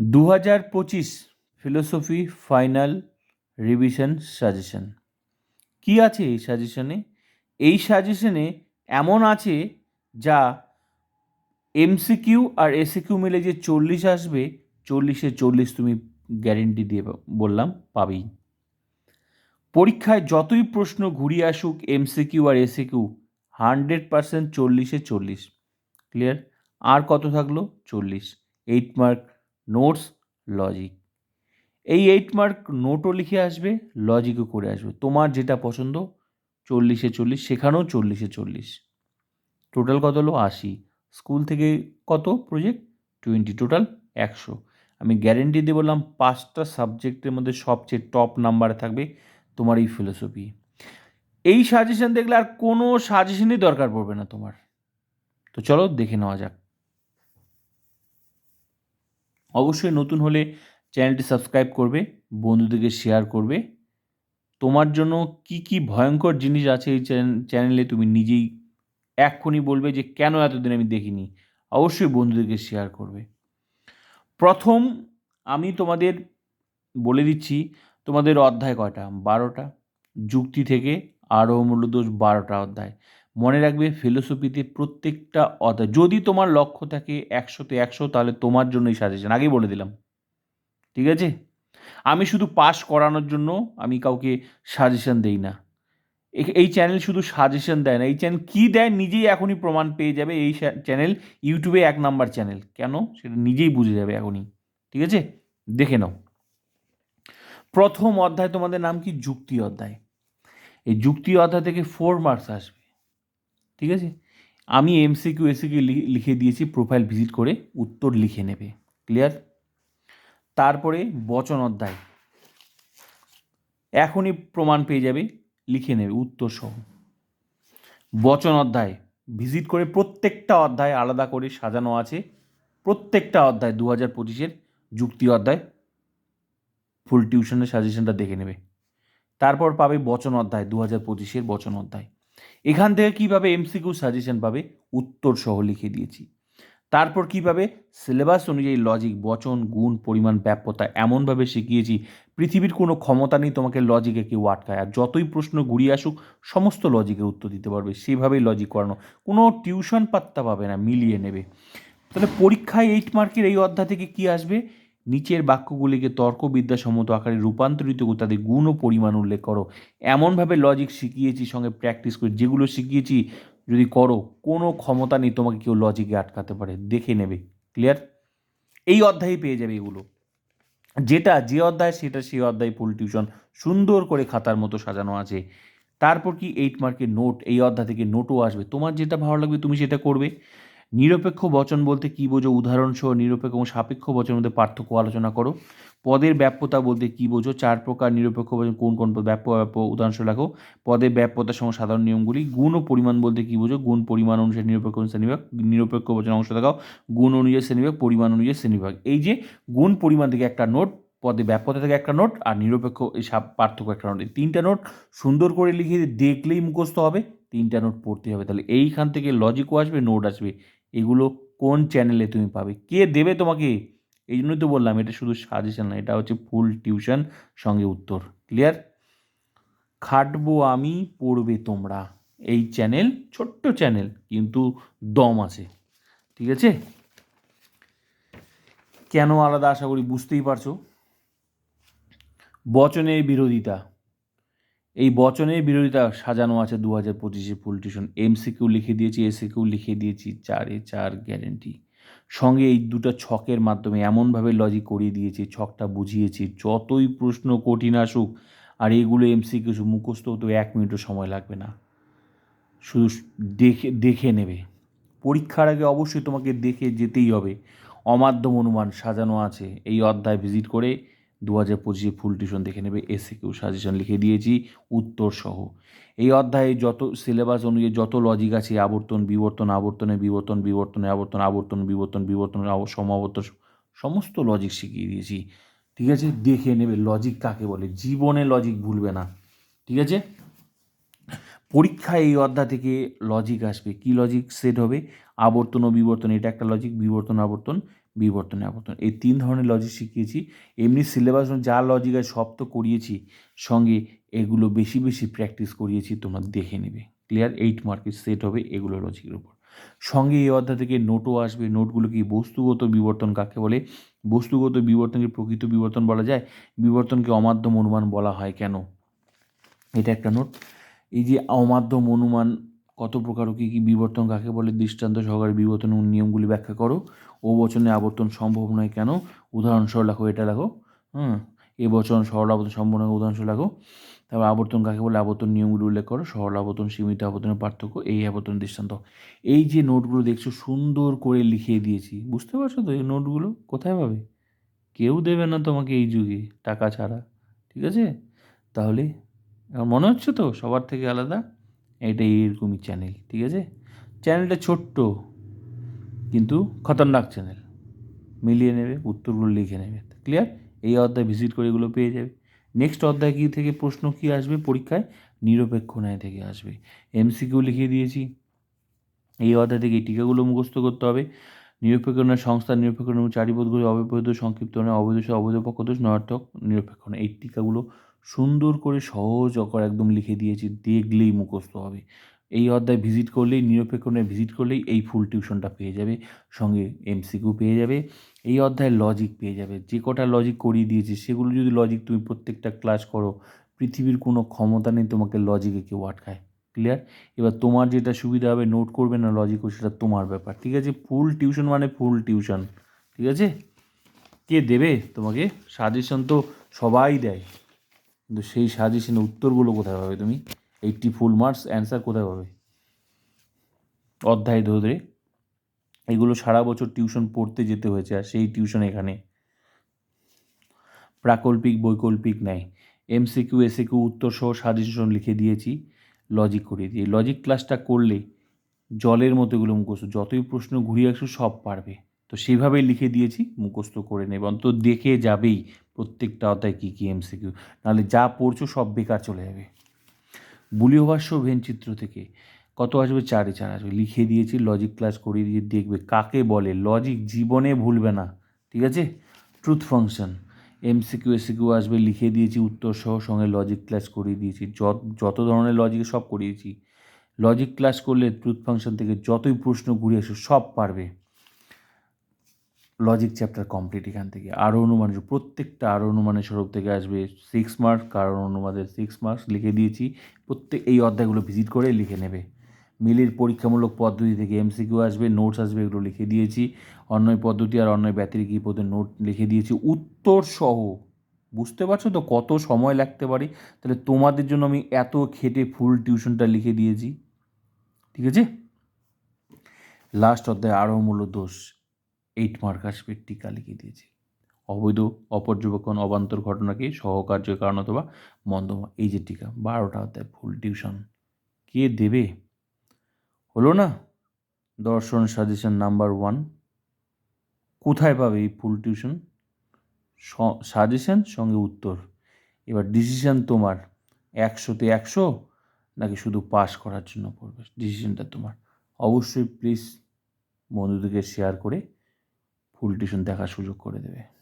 দু হাজার পঁচিশ ফিলোসফি ফাইনাল রিভিশন সাজেশন কী আছে এই সাজেশনে এই সাজেশনে এমন আছে যা এমসিকিউ আর এসিকিউ মিলে যে চল্লিশ আসবে, চল্লিশে চল্লিশ তুমি গ্যারেন্টি দিয়ে বললাম পাবেই। পরীক্ষায় যতই প্রশ্ন ঘুরিয়ে আসুক এমসিকিউ আর এসিকিউ হান্ড্রেড পার্সেন্ট চল্লিশে চল্লিশ। ক্লিয়ার আর কত থাকল? চল্লিশ। Eight mark notes, logic. এই এইট মার্ক নোটও লিখে আসবে লজিকও করে আসবে। তোমার যেটা পছন্দ, চল্লিশে চল্লিশ, সেখানেও চল্লিশে চল্লিশ। টোটাল কত হলো? আশি। স্কুল থেকে কত প্রজেক্ট টোয়েন্টি টোটাল একশো। আমি গ্যারেন্টি দিয়ে বললাম, পাঁচটা সাবজেক্টের মধ্যে সবচেয়ে টপ নাম্বারে থাকবে তোমার এই ফিলোসফি এই সাজেশন দেখলে আর কোনো সাজেশনই দরকার পড়বে না তোমার। তো চলো দেখে নেওয়া যাক। অবশ্যই নতুন হলে চ্যানেলটি সাবস্ক্রাইব করবে, বন্ধুদেরকে শেয়ার করবে। তোমার জন্য কি কি ভয়ঙ্কর জিনিস আছে এই চ্যান- চ্যানেলে তুমি নিজেই এক্ষুনি বলবে যে কেন এতদিন আমি দেখিনি। অবশ্যই বন্ধুদেরকে শেয়ার করবে। প্রথম আমি তোমাদের বলে দিচ্ছি, তোমাদের অধ্যায় কয়টা? বারোটা। যুক্তি থেকে আরও মূল্যদোষ বারোটা অধ্যায়। মনে রাখবে ফিলোসফিতে প্রত্যেকটা অধ্যায় যদি তোমার লক্ষ্য থাকে একশোতে একশো, তাহলে তোমার জন্য এই সাজেশন আগেই বলে দিলাম। ঠিক আছে? আমি শুধু পাস করানোর জন্য আমি কাউকে সাজেশন দেই না। এই চ্যানেল শুধু সাজেশন দেয় না, এই চ্যানেল কী দেয় নিজেই এখনই প্রমাণ পেয়ে যাবে এই চ্যানেল ইউটিউবে এক নাম্বার চ্যানেল কেন? সেটা নিজেই বুঝে যাবে এখনই। ঠিক আছে? দেখে নাও। প্রথম অধ্যায় তোমাদের নাম কি? যুক্তি অধ্যায়। এই যুক্তি অধ্যায় থেকে ফোর মার্কস আসবে। ঠিক আছে? আমি এমসিকিউ এসিকিউ লিখে দিয়েছি প্রোফাইল ভিজিট করে, উত্তর লিখে নেবে। ক্লিয়ার তারপরে বচন অধ্যায়। এখনই প্রমাণ পেয়ে যাবে, লিখে নেবে, উত্তর সহ। বচন অধ্যায়। ভিজিট করে প্রত্যেকটা অধ্যায় আলাদা করে সাজানো আছে। প্রত্যেকটা অধ্যায় দু হাজার পঁচিশের যুক্তি অধ্যায়। ফুল টিউশনের সাজেশনটা দেখে নেবে। তারপর পাবে বচন অধ্যায় দু হাজার পঁচিশের বচন অধ্যায়। এখান থেকে কীভাবে এমসিকিউ সাজেশন পাবে? উত্তর সহ লিখে দিয়েছি। তারপর কীভাবে? সিলেবাস অনুযায়ী লজিক বচন, গুণ, পরিমাণ, ব্যাপ্যতা এমনভাবে শিখিয়েছি। পৃথিবীর কোনো ক্ষমতা নেই তোমাকে লজিকে কেউ আটকায়। আর যতই প্রশ্ন ঘুরিয়ে আসুক, সমস্ত লজিকের উত্তর দিতে পারবে। সেভাবেই লজিক করানো। কোনো টিউশন পাত্তা পাবে না, মিলিয়ে নেবে। তাহলে পরীক্ষায় এইট মার্কের এই অধ্যায় থেকে কি আসবে? নিচের বাক্যগুলিকে তর্কবিদ্যাসম্মত আকারে রূপান্তরিত করে, তাদের গুণ ও পরিমাণ উল্লেখ করো। এমনভাবে লজিক শিখিয়েছি, সঙ্গে প্র্যাকটিস করে যেগুলো শিখিয়েছি যদি করো, কোনো ক্ষমতা নেই তোমাকে কেউ লজিকে আটকাতে পারে। দেখে নেবে। ক্লিয়ার এই অধ্যায়ে পেয়ে যাবে এগুলো। যেটা যে অধ্যায়, সেটা সেই অধ্যায় ফুল টিউশন সুন্দর করে খাতার মতো সাজানো আছে। তারপর কি এইট মার্কের নোট এই অধ্যায় থেকে নোটও আসবে। তোমার যেটা ভালো লাগবে তুমি সেটা করবে। নিরপেক্ষ বচন বলতে কী বোঝো? উদাহরণসহ নিরপেক্ষ এবং সাপেক্ষ বচনের মধ্যে পার্থক্য আলোচনা করো। পদের ব্যাপ্যতা বলতে কী বোঝো? চার প্রকার নিরপেক্ষ বচন, কোন কোন পদ? ব্যাপ্য ব্যাপ্য উদাহরণসহ লেখো। পদের ব্যাপ্যতার সঙ্গে সাধারণ নিয়মগুলি। গুণ ও পরিমাণ বলতে কী বোঝো? গুণ, পরিমাণ অনুসারে নিরপেক্ষ শ্রেণীভাগ নিরপেক্ষ বচন অংশ দেখাও। গুণ অনুযায়ী শ্রেণীভাগ পরিমাণ অনুযায়ী শ্রেণীভাগ এই যে গুণ, পরিমাণ থেকে একটা নোট পদে ব্যাপ্যতা থেকে একটা নোট আর নিরপেক্ষ এই সাপ, পার্থক্য একটা নোট। এই তিনটা নোট সুন্দর করে লিখে দেখলেই মুখস্থ হবে। তিনটা নোট পড়তে হবে। তাহলে এইখান থেকে লজিকও আসবে, নোট আসবে। এগুলো কোন চ্যানেলে তুমি পাবে? কে দেবে তোমাকে? এই জন্যই তো বললাম, এটা শুধু সাজেশন না, এটা হচ্ছে ফুল টিউশন সঙ্গে উত্তর। ক্লিয়ার খাটবো আমি, পড়বে তোমরা। এই চ্যানেল ছোট্ট চ্যানেল কিন্তু দম আছে। ঠিক আছে? কেন আলাদা আশা করি বুঝতেই পারছ? বচনের বিরোধিতা। এই বচনের বিরোধিতা সাজানো আছে দু হাজার পঁচিশে ফুল টিউশন। এমসিকিউ লিখে দিয়েছি, এসিকিউ লিখে দিয়েছি, চারে চার গ্যারেন্টি। সঙ্গে এই দুটো ছকের মাধ্যমে এমনভাবে লজিক করিয়ে দিয়েছি, ছকটা বুঝিয়েছি, যতই প্রশ্ন কঠিন আসুক, আর এইগুলো এমসিকিউ মুখস্থ তো এক মিনিটও সময় লাগবে না। শুধু দেখে দেখে নেবে। পরীক্ষার আগে অবশ্যই তোমাকে দেখে যেতেই হবে। অমাধ্যম অনুমান সাজানো আছে। এই অধ্যায় ভিজিট করে দু হাজার পঁচিশে ফুল টিউশন দেখে নেবে এসে কেউ সাজেশন লিখে দিয়েছি, উত্তর সহ। এই অধ্যায়ে যত সিলেবাস অনুযায়ী যত লজিক আছে, আবর্তন, বিবর্তন, আবর্তনে বিবর্তন, বিবর্তনে আবর্তন আবর্তন, বিবর্তন বিবর্তন সমাবর্তন, সমস্ত লজিক শিখিয়ে দিয়েছি। ঠিক আছে? দেখে নেবে লজিক কাকে বলে। জীবনে লজিক ভুলবে না। ঠিক আছে? পরীক্ষায় এই অধ্যায় থেকে লজিক আসবে। কি লজিক সেট হবে। আবর্তন ও বিবর্তন, এটা একটা লজিক বিবর্তন, আবর্তন বিবর্তনে আবর্তন। এই তিন ধরনের লজিক শিখিয়েছি। এমনি সিলেবাস যা লজিক আছে সব তো করিয়েছি, সঙ্গে এগুলো বেশি বেশি প্র্যাকটিস করিয়েছি, তোমরা দেখে নেবে। ক্লিয়ার এইট মার্কের সেট হবে এগুলো লজিকের উপর। সঙ্গে এই অধ্যায় থেকে নোটও আসবে। নোটগুলো কি বস্তুগত বিবর্তন কাকে বলে? বস্তুগত বিবর্তনকে প্রকৃত বিবর্তন বলা যায়। বিবর্তনকে অমাধ্যম অনুমান বলা হয় কেন? এটা একটা নোট এই যে অমাধ্যম অনুমান কত প্রকার ও কী কী বিবর্তন কাকে বলে? দৃষ্টান্ত সহকারে বিবর্তন নিয়মগুলি ব্যাখ্যা করো। ও বচনে আবর্তন সম্ভব নয় কেন? উদাহরণস্বর লেখো, এটা লেখো। হুম? এ বচন সরল আবর্তন সম্ভব নয় উদাহরণস্বর লেখো। তারপর আবর্তন কাকে বলে? আবর্তন নিয়মগুলি উল্লেখ করো। সরল আবর্তন, সীমিত আবর্তনের পার্থক্য, এই আবর্তন দৃষ্টান্ত। এই যে নোটগুলো দেখছ, সুন্দর করে লিখিয়ে দিয়েছি। বুঝতে পারছ তো এই নোটগুলো? কোথায় পাবে? কেউ দেবে না তোমাকে এই যুগে, টাকা ছাড়া। ঠিক আছে? তাহলে মনে হচ্ছে তো সবার থেকে আলাদা? এটা এইরকমই চ্যানেল ঠিক আছে? চ্যানেলটা ছোট্ট, কিন্তু খতরনাক চ্যানেল মিলিয়ে নেবে, উত্তরগুলো লিখে নেবে ক্লিয়ার এই অধ্যায় ভিজিট করে এগুলো পেয়ে যাবে। নেক্সট অধ্যায় কী থেকে প্রশ্ন কী আসবে? পরীক্ষায় নিরপেক্ষ ন্যায় থেকে আসবে। এমসিকিউ লিখিয়ে দিয়েছি। এই অধ্যায় থেকে এই টিকাগুলো মুখস্থ করতে হবে। নিরপেক্ষ ন্যায় সংস্থার নিরপেক্ষ ন্যায় চারিপদগুলি অবৈধ, সংক্ষিপ্ত নয়, অবৈধ অবৈধ পক্ষদোষ, নয়ার্থক নিরপেক্ষ নয় এই টিকাগুলো সুন্দর করে সহজ অকর একদম লিখে দিয়েছি, দেখলেই মুখস্থ হবে। এই অধ্যায় ভিজিট করলেই, নিরপেক্ষণে ভিজিট করলেই এই ফুল টিউশনটা পেয়ে যাবে, সঙ্গে এমসিকিউ পেয়ে যাবে, এই অধ্যায় লজিক পেয়ে যাবে। যে কটা লজিক করিয়ে দিয়েছি, সেগুলো যদি লজিক তুমি প্রত্যেকটা ক্লাস করো, পৃথিবীর কোনো ক্ষমতা নেই তোমাকে লজিকে কেউ আটকায়। ক্লিয়ার এবার তোমার যেটা সুবিধা হবে নোট করবে না লজিকও সেটা তোমার ব্যাপার, ঠিক আছে? ফুল টিউশন মানে ফুল টিউশন ঠিক আছে? কে দেবে? তোমাকে সাজেশন তো সবাই দেয়, কিন্তু সেই সাজেশনের উত্তরগুলো কোথায় পাবে তুমি? এইটটি ফুল মার্কস অ্যান্সার কোথায় পাবে? অধ্যায় ধরে। এগুলো সারা বছর টিউশন পড়তে যেতে হয়েছে, আর সেই টিউশন এখানে। প্রাকল্পিক, বৈকল্পিক নেয় এমসিকিউ এসিকিউ উত্তর সহ সাজেশন লিখে দিয়েছি। লজিক করিয়ে দিয়ে লজিক ক্লাসটা করলে জলের মতো এগুলো মুখস্থ, যতই প্রশ্ন ঘুরিয়ে আসো সব পারবে। তো সেইভাবেই লিখে দিয়েছি, মুখস্থ করে নেবে। অন্তত দেখে যাবেই প্রত্যেকটা অধ্যায় কী কী এমসিকিউ নাহলে যা পড়ছো সব বেকার চলে যাবে। বুলীয় ভাষ্য ভেনচিত্র থেকে কত আসবে? চারে চার আসবে। লিখে দিয়েছি লজিক ক্লাস করিয়ে দিয়ে দেখবে কাকে বলে? লজিক জীবনে ভুলবে না। ঠিক আছে? ট্রুথ ফাংশন এমসিকিউ এসিকিউ আসবে, লিখে দিয়েছি উত্তর সহ, সঙ্গে লজিক ক্লাস করিয়ে দিয়েছি। যত যত ধরনের লজিক সব করিয়েছি। লজিক ক্লাস করলে ট্রুথ ফাংশন থেকে যতই প্রশ্ন ঘুরে আসো সব পারবে। লজিক চ্যাপ্টার কমপ্লিট এখান থেকে। আরও অনুমান প্রত্যেকটা আরও অনুমানের স্বরূপ থেকে আসবে। সিক্স মার্কস কারণ অনুমানের সিক্স মার্কস লিখে দিয়েছি। প্রত্যেক, এই অধ্যায়গুলো ভিজিট করে লিখে নেবে। মিলির পরীক্ষামূলক পদ্ধতি থেকে এমসিকিউ আসবে নোটস আসবে, এগুলো লিখে দিয়েছি। অন্যয় পদ্ধতি আর অন্যয় ব্যতিরিক পদের নোট লিখে দিয়েছি। উত্তর সহ, বুঝতে পারছ তো কত সময় লাগতে পারে? তাহলে তোমাদের জন্য আমি এত খেটে ফুল টিউশনটা লিখে দিয়েছি। ঠিক আছে? লাস্ট অধ্যায় আরও মূল্য দোষ এইট মার্ক আসবে, টিকা লিখে দিয়েছি। অবৈধ, অপর্যবেক্ষণ, অবান্তর ঘটনাকে সহকার্য কারণ অথবা মন্দমা, এই যে টিকা, বারোটা অধ্যায় ফুল টিউশন কে দেবে? হলো না? দর্শন সাজেশন নাম্বার ওয়ান। কোথায় পাবে এই ফুল টিউশন? সাজেশন, সঙ্গে উত্তর। এবার ডিসিশন তোমার। একশোতে একশো? নাকি শুধু পাস করার জন্য পড়বে? ডিসিশনটা তোমার। অবশ্যই প্লিজ বন্ধুদেরকে শেয়ার করে ফুল টিউশন দেখার সুযোগ করে দেবে।